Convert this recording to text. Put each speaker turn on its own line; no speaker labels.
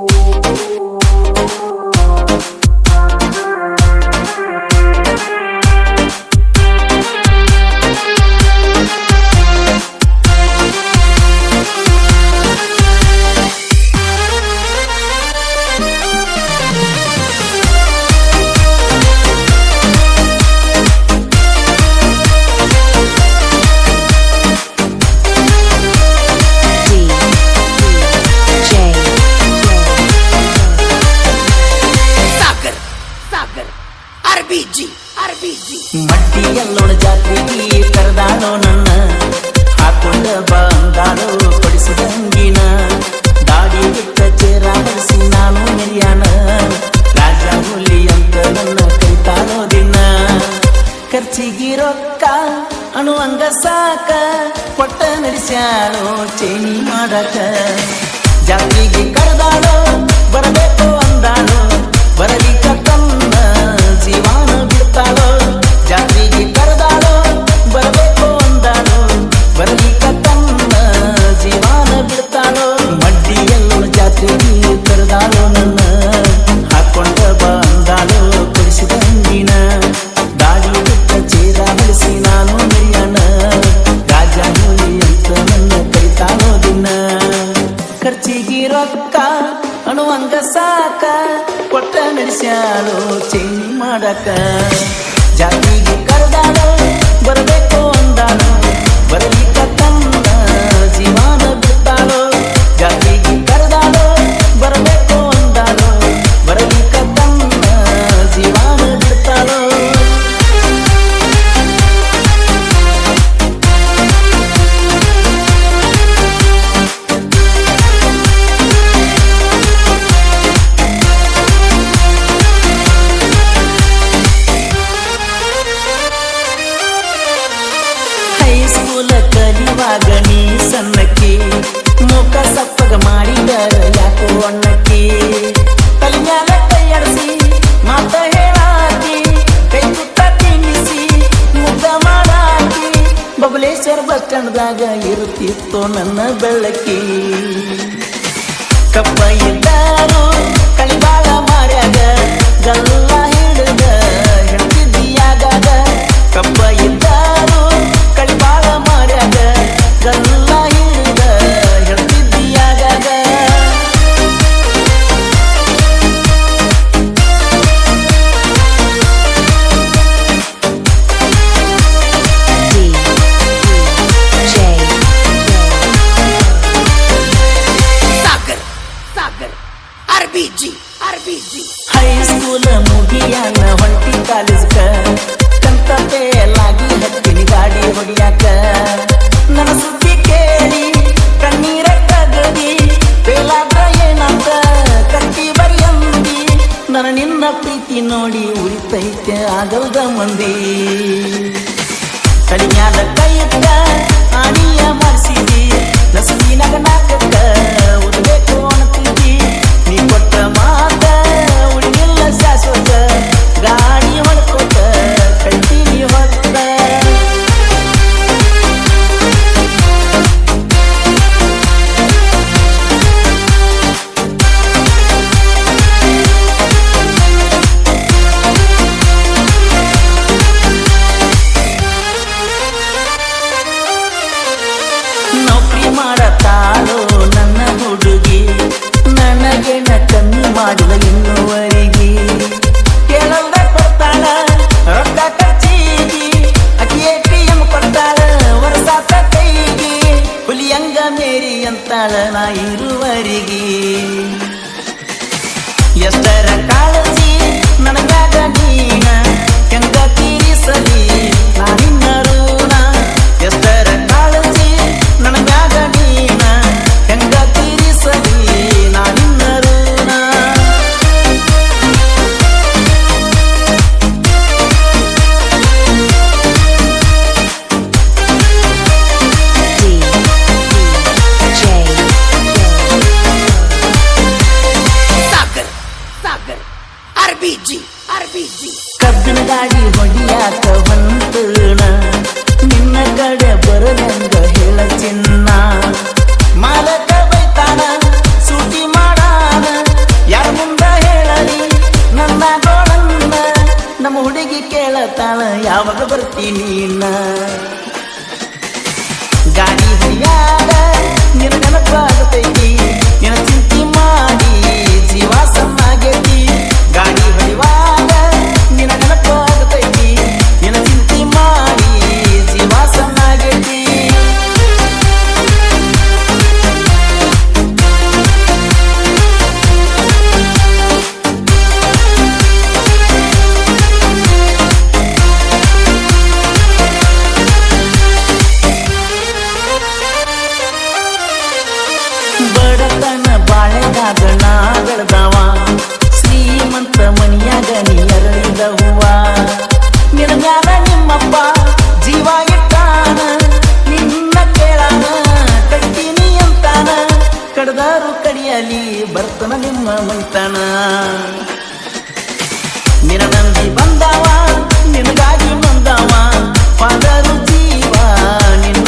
Oh. ಚಿಗಿರೊಕ್ಕ ರೊಕ್ಕ ಅಣುವಂಗ ಸಾಕ ಕೊಟ್ಟ ನಡೆಸ್ಯಾಳೋ ಚೇಣಿ ಮಾಡಕ. ಜಾತಿಗೆ ಕರೆದಾಳೋ ಬರಬೇಕು ಅಂದಾಳೋ ಬರಲಿ ಕೊಟ್ಟ ನಡೆಸ್ಯಾಳು ಚಿಂಗಿ ಮಾಡಕ. ಜಾತಿಗೆ ಕರೆದಾಳು ಬರಬೇಕು ಅಂದಾಳು. ಬರಬೇಕು ಒಳಗ ಇರುತ್ತಿತ್ತು ನನ್ನ ಬೆಳಕಿ. ಕಪ್ಪ ಇದ್ದಾರು ಕಳಿಬಾಳ ಮಾರ್ಯಾಗ ಗಲ್ಲ ತಪ್ಪೆ ಎಲ್ಲಾಗಿ ಹತ್ತಿನಿ ಗಾಡಿ ಹೊಡಿಯಾಕ. ನನ್ನ ಸುದ್ದಿ ಕೇಳಿ, ಕಣ್ಣೀರ ತಗದಿ, ಬೇಲಾದ್ರ ಏನಂತ ಕಟ್ಟಿ ಬರಿಯಂದಿ ನನ್ನ ನಿನ್ನ ಪ್ರೀತಿ ನೋಡಿ ಉರಿತೈತೆ, ಆಗಲ್ದ ಮಂದಿ. ಕಡಿಮ್ಯಾದ ಕೈಯತ್ತ ಆಣಿಯ ಮಾಡಿಸಿದಿ ನಸುವಿನಾಗ ನಾಕತ್ತ ತಾಳನಾಗಿರುವರಿಗೆ ಎಷ್ಟರ ಕಾಳಜಿ ನನಗಾಗ ನೀನ ಹೆಂಗ ತೀರಿಸಲಿ? ನಾನಿನ್ನರು ಗಾಡಿ ಹೊಡಿಯಾಕ ಬಂತಣ ನಿನ್ನ ಕಡೆ ಬರದಂಗ ಹೇಳ ಚಿನ್ನ. ಮಾಲಕ ಬೈತಾನ, ಸೂಟಿ ಮಾಡಾನ. ಯಾರ ಮುಂದ ಹೇಳಲಿ ನನ್ನ ಗೋಳನ್ನ ನಮ್ಮ ಹುಡುಗಿ ಕೇಳತಾಳ ಯಾವಾಗ ಬರ್ತೀನಿ ನೀನ. ಗಾಡಿ ಹೊಯ್ಯಾಡ ನಿನ್ನ ನೆನಪಾಗತೈತಿ. ನಿನ್ನ ಚಿಂತೆ ಮಾಡಿ, ಜೀವ ಬರ್ತನ ನಿಮ್ಮ ಮೈತನ ನಿನಗಂದಿ ಬಂದವ ನಿನಗಾಗಿ ಬಂದವ ಪದರು ಜೀವ
ನಿನ್ನ